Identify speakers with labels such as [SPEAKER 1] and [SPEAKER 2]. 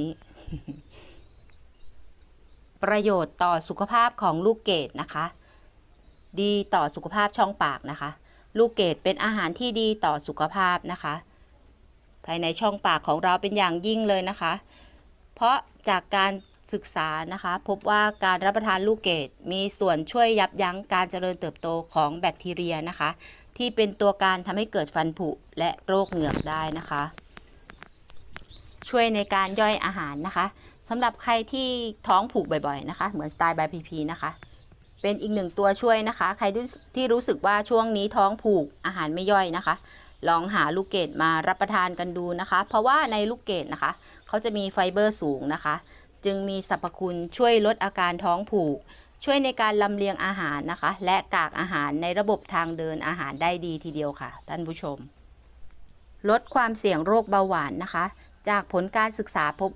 [SPEAKER 1] นี้ ประโยชน์ต่อสุขภาพของลูกเกดนะคะ ดีต่อสุขภาพช่องปากนะคะ ลูกเกดเป็นอาหารที่ดีต่อสุขภาพนะคะ ภายในช่องปากของเราเป็นอย่างยิ่งเลยนะคะ เพราะจากการศึกษานะคะพบว่าการรับประทานลูกเกดมีส่วนช่วยยับยั้งการเจริญเติบโตของแบคทีเรียนะคะ ที่เป็นตัวการทำให้เกิดฟันผุและโรคเหงือกได้นะคะ ช่วยในการย่อยอาหารนะคะสำหรับใครที่ท้องผูกบ่อยๆนะคะ เหมือนสไตล์บายพีพีนะคะ เป็นอีกหนึ่งตัวช่วยนะคะ ใครที่รู้สึกว่าช่วงนี้ท้องผูกอาหารไม่ย่อยนะคะ ลองหาลูกเกดมารับประทานกันดูนะคะ เพราะว่าในลูกเกดนะคะ เขาจะมีไฟเบอร์สูงนะคะ จึงมีสรรพคุณช่วยลดอาการท้องผูก ช่วยในการลำเลียงอาหารนะคะ และกากอาหารในระบบทางเดินอาหารได้ดีทีเดียวค่ะ ท่านผู้ชม ลดความเสี่ยงโรคเบาหวานนะคะ จากผลการศึกษาพบว่า